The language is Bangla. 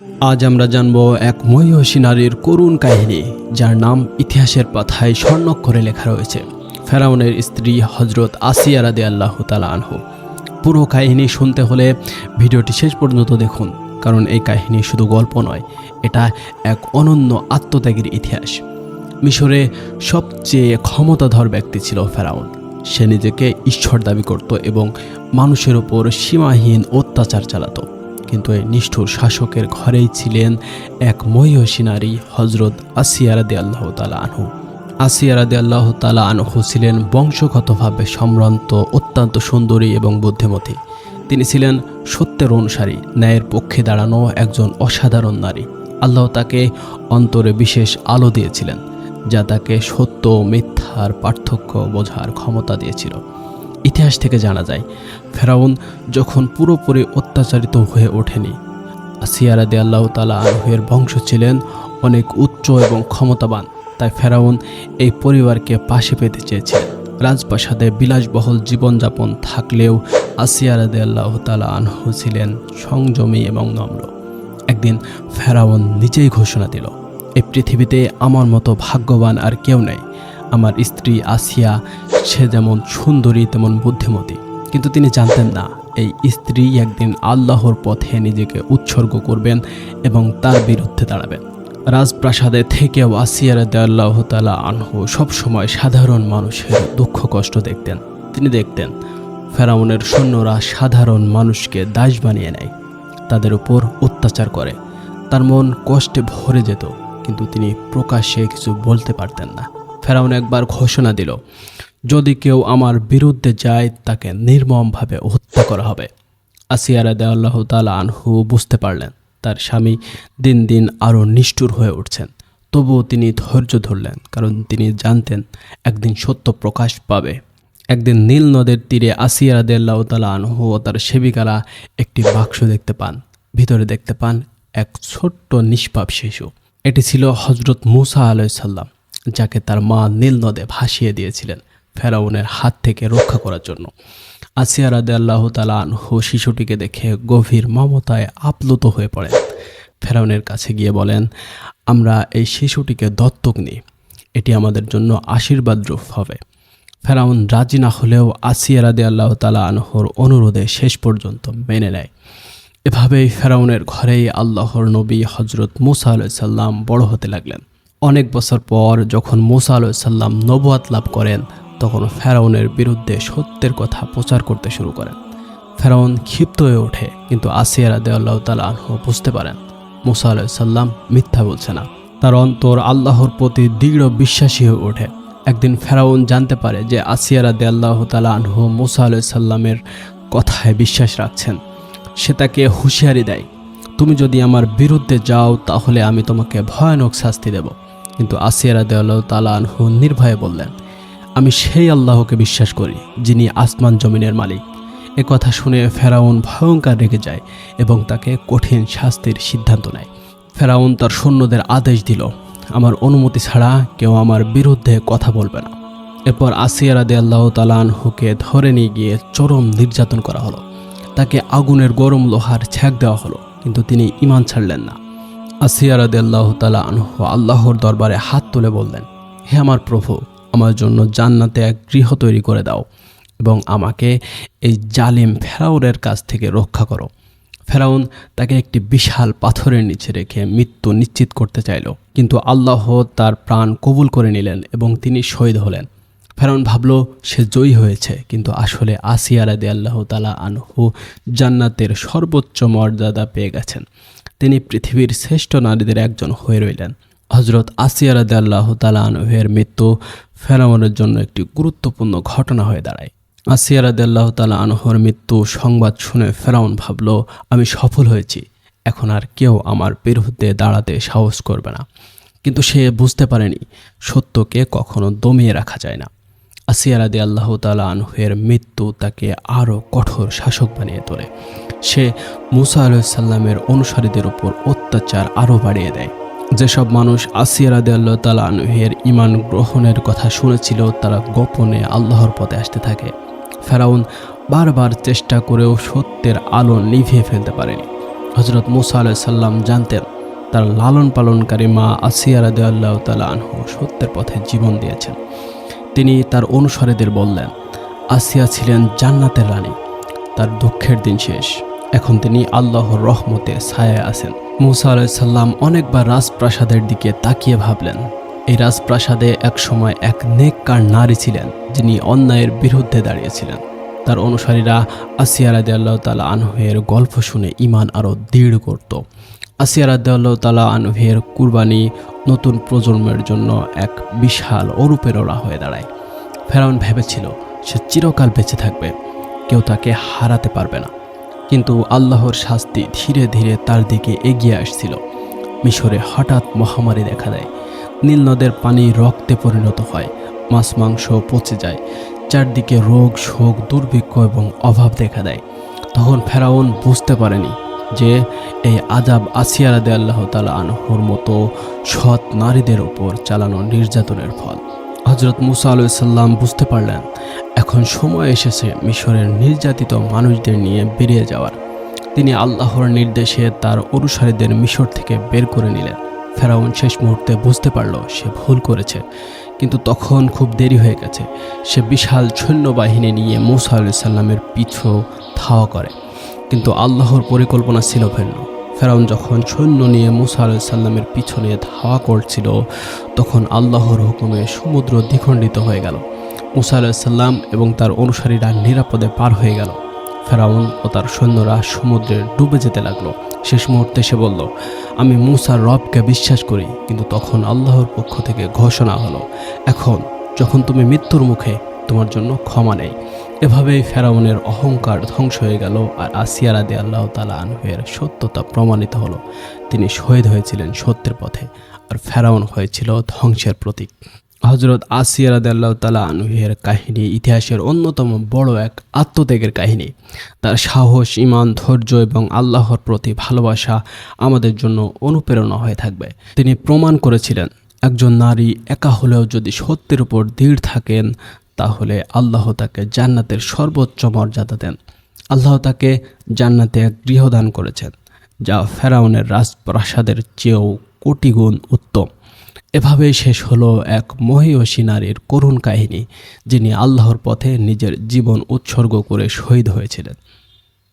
আজ আমরা জানব এক মহিষী নারীর করুণ কাহিনী, যার নাম ইতিহাসের পাথায় স্বর্ণক্ষরে লেখা রয়েছে। ফেরাউনের স্ত্রী হজরত আসিয়া রাদে আল্লাহ তালা আনহু। পুরো কাহিনী শুনতে হলে ভিডিওটি শেষ পর্যন্ত দেখুন, কারণ এই কাহিনী শুধু গল্প নয়, এটা এক অনন্য আত্মত্যাগের ইতিহাস। মিশরে সবচেয়ে ক্ষমতাধর ব্যক্তি ছিল ফেরাউন। সে নিজেকে ঈশ্বর দাবি করত এবং মানুষের ওপর সীমাহীন অত্যাচার চালাতো। কিন্তু এই নিষ্ঠুর শাসকের ঘরেই ছিলেন এক মহিষী নারী হজরত আসিয়ারাদি আল্লাহ তালা আনহু। আসিয়ারাদি আল্লাহ তালা আনহু ছিলেন বংশগতভাবে সম্ভ্রান্ত অত্যন্ত সুন্দরী এবং বুদ্ধিমতী। তিনি ছিলেন সত্যের অনুসারী, ন্যায়ের পক্ষে দাঁড়ানো একজন অসাধারণ নারী। আল্লাহ তাকে অন্তরে বিশেষ আলো দিয়েছিলেন, যা তাকে সত্য মিথ্যার পার্থক্য বোঝার ক্ষমতা দিয়েছিল। ইতিহাস থেকে জানা যায়, ফেরাউন যখন পুরোপুরি অত্যাচারিত হয়ে ওঠেনি। সিয়ারাদে আল্লাহ তালা আরহের বংশ ছিলেন অনেক উচ্চ এবং ক্ষমতাবান, তাই ফেরাউন এই পরিবারকে পাশে পেতে চেয়েছিলেন। রাজপ্রাসাদে বিলাসবহুল জীবনযাপন থাকলেও আসিয়ারাদে আল্লাহ তালা আনহু ছিলেন সংযমী এবং নম্র। একদিন ফেরাউন নিজেই ঘোষণা দিল, এই পৃথিবীতে আমার মতো ভাগ্যবান আর কেউ নেই। আমার স্ত্রী আসিয়া, সে যেমন সুন্দরী তেমন বুদ্ধিমতী। কিন্তু তিনি জানতেন না, এই স্ত্রী একদিন আল্লাহর পথে নিজেকে উৎসর্গ করবেন এবং তার বিরুদ্ধে দাঁড়াবেন। রাজপ্রাসাদে থেকেও আসিয়া আল্লাহ তালা আনহু সবসময় সাধারণ মানুষের দুঃখ কষ্ট দেখতেন। তিনি দেখতেন, ফেরাউনের সৈন্যরা সাধারণ মানুষকে দাস বানিয়ে নেয়, তাদের উপর অত্যাচার করে। তার মন কষ্টে ভরে যেত, কিন্তু তিনি প্রকাশ্যে কিছু বলতে পারতেন না। ফেরাউন একবার ঘোষণা দিল, যদি কেউ আমার বিরুদ্ধে যায়, তাকে নির্মমভাবে হত্যা করা হবে। আসিয়ারা দে আল্লাহ তালা আনহু বুঝতে পারলেন, তার স্বামী দিন দিন আরও নিষ্ঠুর হয়ে উঠছেন। তবুও তিনি ধৈর্য ধরলেন, কারণ তিনি জানতেন একদিন সত্য প্রকাশ পাবে। একদিন নীল নদের তীরে আসিয়া রাদিয়াল্লাহু তালা আনহু ও তার সেবিকারা একটি বাক্স দেখতে পান। ভিতরে দেখতে পান এক ছোট্ট নিষ্পাপ শিশু। এটি ছিল হজরত মুসা আলাইসাল্লাম যাকে তার মা নীল নদে ভাসিয়ে দিয়েছিলেন ফেরাউনের হাত থেকে রক্ষা করার জন্য। আসিয়া রাদে আল্লাহ তালা আনহু শিশুটিকে দেখে গভীর মমতায় আপ্লুত হয়ে পড়েন। ফেরাউনের কাছে গিয়ে বলেন, আমরা এই শিশুটিকে দত্তক নিই। এটি আমাদের জন্য আশীর্বাদ রূপ হবে। ফেরাউন রাজি না হলেও আসিয়া রাদে আল্লাহ তালা আনহর অনুরোধে শেষ পর্যন্ত মেনে নেয়। এভাবেই ফেরাউনের ঘরেই আল্লাহর নবী হজরত মুসা আলাইসাল্লাম বড় হতে লাগলেন। অনেক বছর পর যখন মুসা আলাইসাল্লাম নবুয়াত লাভ করেন, তখন ফেরাউনের বিরুদ্ধে সত্যের কথা প্রচার করতে শুরু করেন। ফেরাউন ক্ষিপ্ত হয়ে ওঠে, কিন্তু আসিয়া রাদে আল্লাহ তালা বুঝতে পারেন, মুসা আলাইসাল্লাম মিথ্যা বলছে না। তার অন্তর আল্লাহর প্রতি দৃঢ় বিশ্বাসী হয়ে ওঠে। একদিন ফেরাউন জানতে পারে যে আসিয়া রাদে আল্লাহ তালা আনহু মুসা আলাইসাল্লামের কথায় বিশ্বাস রাখছেন। সে তাকে হুঁশিয়ারি দেয়, তুমি যদি আমার বিরুদ্ধে যাও, তাহলে আমি তোমাকে ভয়ানক শাস্তি দেব। কিন্তু আসিয়া রাদে আল্লাহ তালা নির্ভয়ে বললেন, আমি সেই আল্লাহকে বিশ্বাস করি, যিনি আসমান জমিনের মালিক। এ কথা শুনে ফেরাউন ভয়ঙ্কর রেগে যায় এবং তাকে কঠিন শাস্তির সিদ্ধান্ত নেয়। ফেরাউন তার সৈন্যদের আদেশ দিল, আমার অনুমতি ছাড়া কেউ আমার বিরুদ্ধে কথা বলবে না। এরপর আসিয়া রাদে আল্লাহ তালানহুকে ধরে নিয়ে গিয়ে চরম নির্যাতন করা হলো। তাকে আগুনের গরম লোহার ছ্যাক দেওয়া হলো, কিন্তু তিনি ইমান ছাড়লেন না। আসিয়া আল্লাহ তালা আনহু আল্লাহর দরবারে হাত তুলে বললেন, হে আমার প্রভু, আমার জন্য জান্নাতে এক গৃহ তৈরি করে দাও এবং আমাকে এই জালিম ফেরাউনের কাছ থেকে রক্ষা করো। ফেরাউন তাকে একটি বিশাল পাথরের নিচে রেখে মৃত্যু নিশ্চিত করতে চাইল, কিন্তু আল্লাহ তার প্রাণ কবুল করে নিলেন এবং তিনি শহীদ হলেন। ফেরাউন ভাবল, সে জয়ী হয়েছে, কিন্তু আসলে আসিয়া রাদে আল্লাহ তালা আনহু জান্নাতের সর্বোচ্চ মর্যাদা পেয়ে গেছেন। তিনি পৃথিবীর শ্রেষ্ঠ নারীদের একজন হয়ে রইলেন। হজরত আসিয়া রাদে আল্লাহ তালা আনহের মৃত্যু ফেরামনের জন্য একটি গুরুত্বপূর্ণ ঘটনা হয়ে দাঁড়ায়। আসিয়া রাদে আল্লাহ তালা আনহর মৃত্যু সংবাদ শুনে ফেরাউন ভাবল, আমি সফল হয়েছি। এখন আর কেউ আমার বিরুদ্ধে দাঁড়াতে সাহস করবে না। কিন্তু সে বুঝতে পারেনি, সত্যকে কখনো দমিয়ে রাখা যায় না। আসিয়া রাদে আল্লাহ তালা আনহের মৃত্যু তাকে আরও কঠোর শাসক বানিয়ে তোলে। সে মুসা আলাইসাল্লামের অনুসারীদের উপর অত্যাচার আরও বাড়িয়ে দেয়। যেসব মানুষ আসিয়া রাদে আল্লাহ তালা আনহের ইমান গ্রহণের কথা শুনেছিল, তারা গোপনে আল্লাহর পথে আসতে থাকে। ফেরাউন বারবার চেষ্টা করেও সত্যের আলো নিভিয়ে ফেলতে পারেনি। হজরত মুসা আলাহ সাল্লাম জানতেন, তার লালন পালনকারী মা আসিয়া রাদে আল্লাহ তালা আনহু সত্যের পথে জীবন দিয়েছেন। তিনি তার অনুসারীদের বললেন, আসিয়া ছিলেন জান্নাতের রানী। তার দুঃখের দিন শেষ। এখন তিনি আল্লাহর রহমতে ছায়ায় আছেন। মুসা আলাইসাল্লাম অনেকবার রাজপ্রাসাদের দিকে তাকিয়ে ভাবলেন। এই রাজপ্রাসাদে এক সময় এক নেককার নারী ছিলেন, যিনি অন্যায়ের বিরুদ্ধে দাঁড়িয়েছিলেন। তার অনুসারীরা আসিয়া রাদে আল্লাহ তালা আনহের গল্প শুনে ইমান আরও দৃঢ় করত। আসিয়া রাদে আল্লাহ তালা আনহের কুরবানি নতুন প্রজন্মের জন্য এক বিশাল অনুপ্রেরণা হয়ে দাঁড়ায়। ফেরাউন ভেবেছিল, সে চিরকাল বেঁচে থাকবে, কেউ তাকে হারাতে পারবে না। কিন্তু আল্লাহর শাস্তি ধীরে ধীরে তার দিকে এগিয়ে আসছিল। মিশরে হঠাৎ মহামারী দেখা দেয়। নীল নদের পানি রক্তে পরিণত হয়, মাছ মাংস পচে যায়, চারদিকে রোগ, শোক, দুর্ভিক্ষ এবং অভাব দেখা দেয়। তখন ফেরাউন বুঝতে পারেনি যে এই আজাব আসিয়ারাদে আল্লাহ তালা আনহর মতো সৎ নারীদের ওপর চালানো নির্যাতনের ফল। হজরত মুসা আলাইসাল্লাম বুঝতে পারলেন এখন সময় এসেছে মিশরের নির্যাতিত মানুষদের নিয়ে বেরিয়ে যাওয়ার। তিনি আল্লাহর নির্দেশে তার অনুসারীদের মিশর থেকে বের করে নিলেন। ফেরাউন শেষ মুহূর্তে বুঝতে পারল সে ভুল করেছে, কিন্তু তখন খুব দেরি হয়ে গেছে। সে বিশাল সৈন্যবাহিনী নিয়ে মুসা আলাইসাল্লামের পিছু ধাওয়া করে, কিন্তু আল্লাহর পরিকল্পনা ছিল ভিন্ন। ফেরাউন যখন সৈন্য নিয়ে মুসা আলাইসাল্লামের পিছনে ধাওয়া করছিল, তখন আল্লাহর হুকুমে সমুদ্র দ্বিখণ্ডিত হয়ে গেল। মুসা আলাইসাল্লাম এবং তার অনুসারীরা নিরাপদে পার হয়ে গেল। ফেরাউন ও তার সৈন্যরা সমুদ্রে ডুবে যেতে লাগল। শেষ মুহূর্তে সে বলল, আমি মুসার রবকে বিশ্বাস করি, কিন্তু তখন আল্লাহর পক্ষ থেকে ঘোষণা হলো, এখন যখন তুমি মৃত্যুর মুখে, তোমার জন্য ক্ষমা নেই। এভাবেই ফেরাউনের অহংকার ধ্বংস হয়ে গেল আর আসিয়া রাদে আল্লাহ তালা আনহের সত্যতা প্রমাণিত হলো। তিনি শহীদ হয়েছিলেন সত্যের পথে, আর ফেরাউন হয়েছিল ধ্বংসের প্রতীক। হজরত আসিয়া রাদে আল্লাহ তালা আনহের কাহিনী, ইতিহাসের অন্যতম বড় এক আত্মত্যাগের কাহিনী। তার সাহস ইমান ধৈর্য এবং আল্লাহর প্রতি ভালোবাসা আমাদের জন্য অনুপ্রেরণা হয়ে থাকবে। তিনি প্রমাণ করেছিলেন, একজন নারী একা হলেও যদি সত্যের উপর দৃঢ় থাকেন, তাহলে আল্লাহ তাকে জান্নাতের সর্বোচ্চ মর্যাদা দেন। আল্লাহ তাকে জান্নাতে এক গৃহদান করেছেন, যা ফেরাউনের রাজপ্রাসাদের চেয়েও কোটি গুণ উত্তম। এভাবেই শেষ হলো এক মহিয়সী নারীর করুণ কাহিনী, যিনি আল্লাহর পথে নিজের জীবন উৎসর্গ করে শহীদ হয়েছিলেন।